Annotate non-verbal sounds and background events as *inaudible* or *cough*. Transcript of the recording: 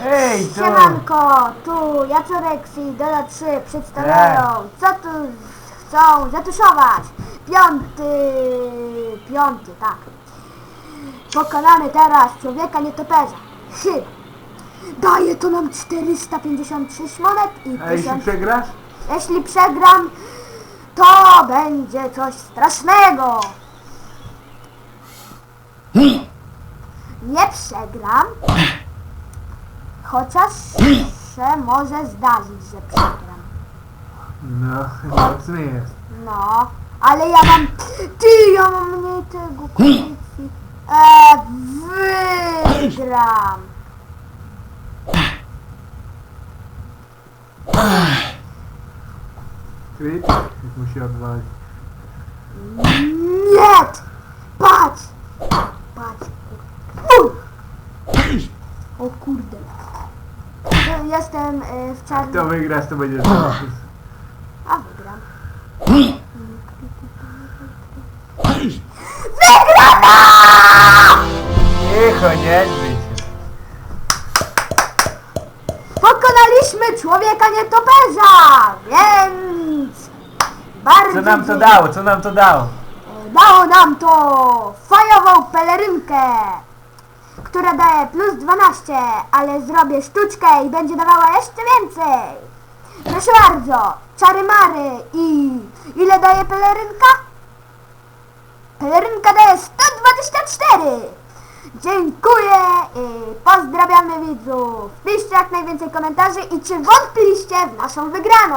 Ej, to... Siemanko, tu Jacorek i Doda 3 przedstawiają, co tu chcą zatuszować. Piąty, piąty, tak. Pokonamy teraz człowieka nietoperza. Hy. Daje to nam 456 monet i A jeśli 1000. przegrasz? Jeśli przegram, to będzie coś strasznego. Nie przegram, *laughs* chociaż się może zdarzyć, że przegram. No, mocny jest. No, ale ja mam... Ty, ja mam mniej tego kondycji. E, wygram. Kryt? Musi odwalić. Nie! Patrz! Patrz. Uj! O kurde. To Jestem e, w czarnym... to wygrasz, to będzie zaszczyt. A wygram. Cicho, nie się. Pokonaliśmy człowieka nietoperza, więc... Bardzo Co nam to dało? Co nam to dało? Dało nam to fajową pelerynkę, która daje plus 12, ale zrobię sztuczkę i będzie dawała jeszcze więcej. Proszę bardzo, czary mary i ile daje pelerynka? Pelerynka daje 124. Dziękuję i pozdrawiamy widzów. Piszcie jak najwięcej komentarzy i czy wątpiliście w naszą wygraną.